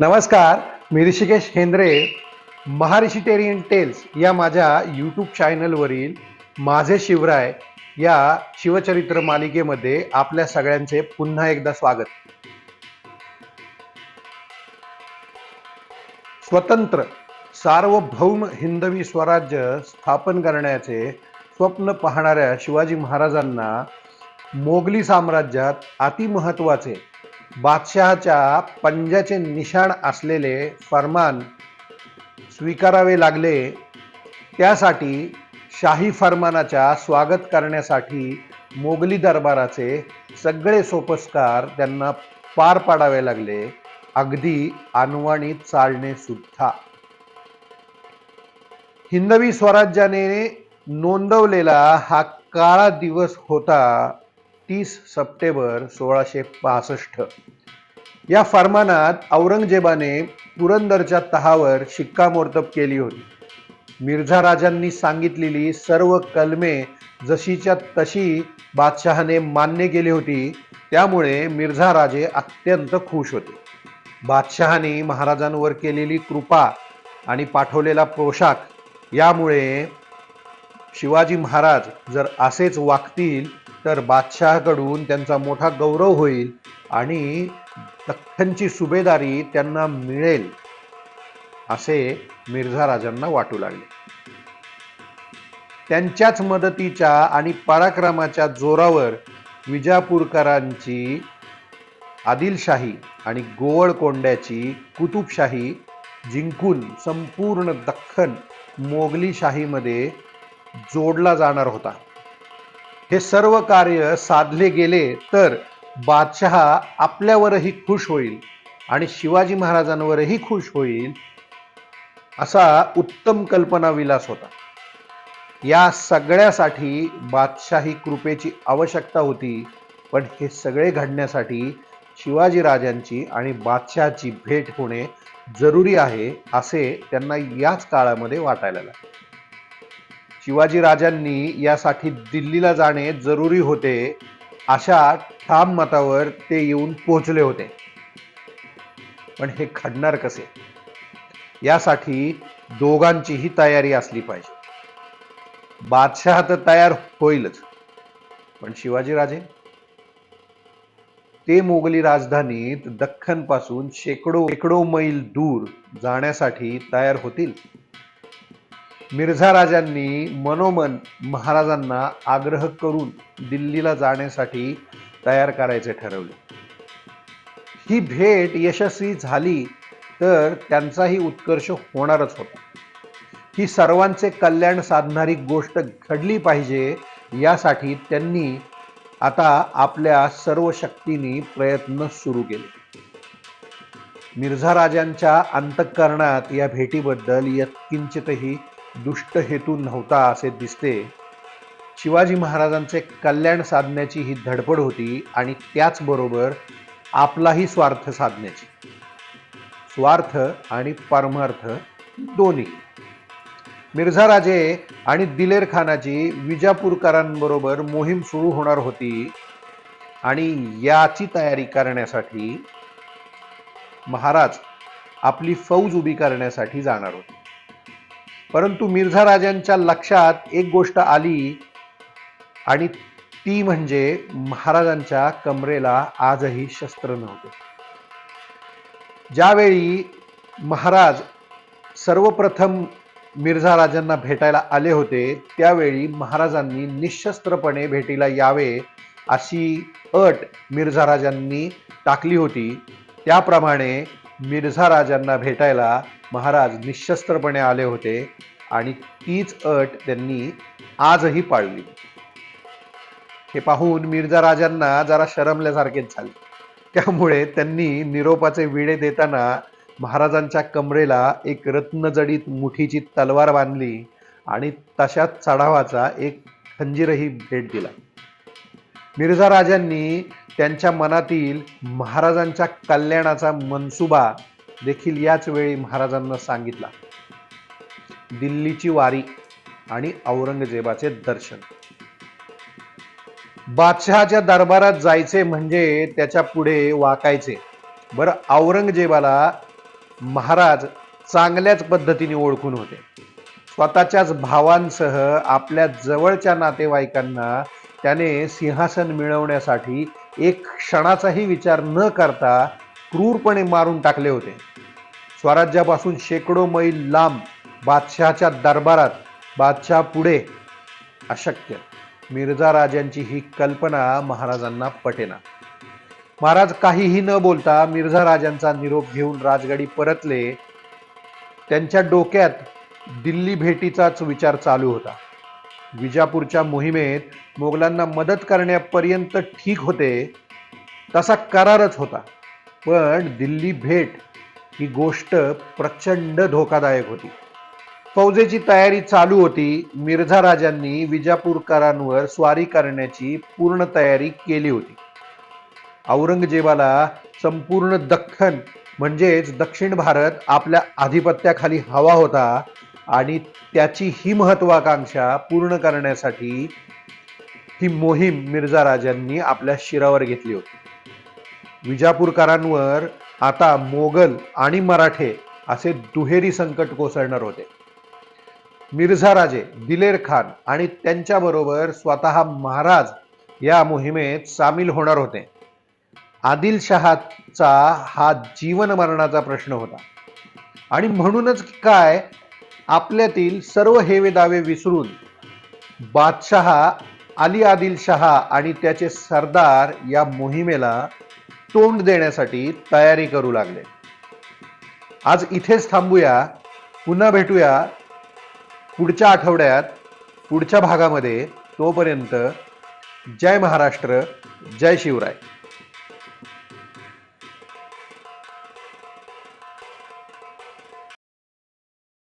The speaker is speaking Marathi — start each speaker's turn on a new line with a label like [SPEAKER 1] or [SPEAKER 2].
[SPEAKER 1] नमस्कार मी ऋषिकेश हेंद्रे महारिशिटेरियन टेल्स या माझ्या यूट्यूब चॅनलवरील माझे शिवराय या शिवचरित्र मालिकेमध्ये आपल्या सगळ्यांचे पुन्हा एकदा स्वागत. स्वतंत्र सार्वभौम हिंदवी स्वराज्य स्थापन करण्याचे स्वप्न पाहणाऱ्या शिवाजी महाराजांना मोगली साम्राज्यात अतिमहत्वाचे बादशहाच्या पंजाचे निशाण असलेले फरमान स्वीकारावे लागले त्यासाठी शाही फरमानाच्या स्वागत करण्यासाठी मोगली दरबाराचे सगळे सोपस्कार त्यांना पार पाडावे लागले. अगदी अनुवाणीत चालणे सुद्धा. हिंदवी स्वराज्याने नोंदवलेला हा काळा दिवस होता. तीस सप्टेंबर सोळाशे पासष्ट. या फरमानात औरंगजेबाने पुरंदरच्या तहावर शिक्कामोर्तब केली होती. मिर्झा राजांनी सांगितलेली सर्व कलमे जशीच्या तशी बादशहाने मान्य केली होती त्यामुळे मिर्झा राजे अत्यंत खुश होते. बादशहाने महाराजांवर केलेली कृपा आणि पाठवलेला पोशाख यामुळे शिवाजी महाराज जर असेच वागतील तर बादशहाकडून त्यांचा मोठा गौरव होईल आणि दख्खनची सुभेदारी त्यांना मिळेल असे मिर्झा राजांना वाटू लागले. त्यांच्याच मदतीच्या आणि पराक्रमाच्या जोरावर विजापूरकरांची आदिलशाही आणि गोवळकोंड्याची कुतुबशाही जिंकून संपूर्ण दख्खन मोगलीशाहीमध्ये जोडला जाणार होता. हे सर्व कार्य साधले गेले तर बादशहा आपल्यावरही खुश होईल आणि शिवाजी महाराजांवरही खुश होईल असा उत्तम कल्पना विलास होता. या सगळ्यासाठी बादशाही कृपेची आवश्यकता होती पण हे सगळे घडण्यासाठी शिवाजी राजांची आणि बादशहाची भेट होणे जरुरी आहे असे त्यांना याच काळामध्ये वाटायला लागले. शिवाजी राजांनी यासाठी दिल्लीला जाणे जरुरी होते अशा ठाम मतावर ते येऊन पोहोचले होते. पण हे घडणार कसे? यासाठी दोघांचीही तयारी असली पाहिजे. बादशाह तर तयार होईलच. पण शिवाजी राजे? ते मोगली राजधानीत दख्खनपासून शेकडो शेकडो मैल दूर जाण्यासाठी तयार होतील? मिर्झा राजांनी मनोमन महाराजांना आग्रह करून दिल्लीला जाण्यासाठी तयार करायचे ठरवले. ही भेट यशस्वी झाली तर त्यांचाही उत्कर्ष होणारच होता. ही सर्वांचे कल्याण साधणारी गोष्ट घडली पाहिजे यासाठी त्यांनी आता आपल्या सर्व शक्तीने प्रयत्न सुरू केले. मिर्झा राजांच्या अंतःकरणात या भेटीबद्दल यत्किंचितही दुष्ट हेतू नव्हता असे दिसते. शिवाजी महाराजांचे कल्याण साधण्याची ही धडपड होती आणि त्याचबरोबर आपलाही स्वार्थ साधण्याची. स्वार्थ आणि परमार्थ दोन्ही. मिर्झा राजे आणि दिलेर खानाची विजापूरकरांबरोबर मोहीम सुरू होणार होती आणि याची तयारी करण्यासाठी महाराज आपली फौज उभी करण्यासाठी जाणार होते. परंतु मिर्झा राजांच्या लक्षात एक गोष्ट आली आणि ती म्हणजे महाराजांच्या कमरेला आजही शस्त्र नव्हते. ज्यावेळी महाराज सर्वप्रथम मिर्झा राजांना भेटायला आले होते त्यावेळी महाराजांनी निशस्त्रपणे भेटीला यावे अशी अट मिर्झा राजांनी टाकली होती. त्याप्रमाणे मिर्झा राजांना भेटायला महाराज निशस्त्रपणे आले होते आणि तीच अट त्यांनी आजही पाळली. हे पाहून मिर्झा राजांना जरा शरमल्यासारखेच झाले. त्यामुळे त्यांनी निरोपाचे विडे देताना महाराजांच्या कमरेला एक रत्नजडीत मुठीची तलवार बांधली आणि तशाच चढावाचा एक खंजीरही भेट दिला. मिर्झा राजांनी त्यांच्या मनातील महाराजांच्या कल्याणाचा मनसुबा देखील याच वेळी महाराजांना सांगितला. दिल्लीची वारी आणि औरंगजेबाचे दर्शन. बादशहाच्या दरबारात जायचे म्हणजे त्याच्या पुढे वाकायचे. बरं औरंगजेबाला महाराज चांगल्याच पद्धतीने ओळखून होते. स्वतःच्याच भावांसह आपल्या जवळच्या नातेवाईकांना त्याने सिंहासन मिळवण्यासाठी एक क्षणाचाही विचार न करता क्रूरपणे मारून टाकले होते. स्वराज्यापासून शेकडो मैल लांब बादशहाच्या दरबारात बादशहा पुढे अशक्य. मिर्झा राजांची ही कल्पना महाराजांना पटेना. महाराज काहीही न बोलता मिर्झा राजांचा निरोप घेऊन राजगाडी परतले. त्यांच्या डोक्यात दिल्ली भेटीचाच विचार चालू होता. विजापूरच्या मोहिमेत मोगलांना मदत करण्यापर्यंत ठीक होते तसा करारच होता. पण दिल्ली भेट ही गोष्ट प्रचंड धोकादायक होती. फौजेची तयारी चालू होती. मिर्झा राजांनी विजापूरकरांवर स्वारी करण्याची पूर्ण तयारी केली होती. औरंगजेबाला संपूर्ण दख्खन म्हणजेच दक्षिण भारत आपल्या आधिपत्याखाली हवा होता आणि त्याची ही महत्वाकांक्षा पूर्ण करण्यासाठी ही मोहीम मिर्झा राजांनी आपल्या शिरावर घेतली होती. विजापूरकरांवर आता मोगल आणि मराठे असे दुहेरी संकट कोसळणार होते. मिर्झा राजे दिलेर खान आणि त्यांच्याबरोबर स्वतः महाराज या मोहिमेत सामील होणार होते. आदिलशहाचा हा जीवन मरणाचा प्रश्न होता. आणि म्हणूनच काय आपल्यातील सर्व हेवे दावे विसरून बादशहा अली आदिल शहा आणि त्याचे सरदार या मोहिमेला तोंड देण्यासाठी तयारी करू लागले. आज इथेच थांबूया पुन्हा भेटूया पुढच्या आठवड्यात पुढच्या भागामध्ये. तोपर्यंत जय महाराष्ट्र जय शिवराय.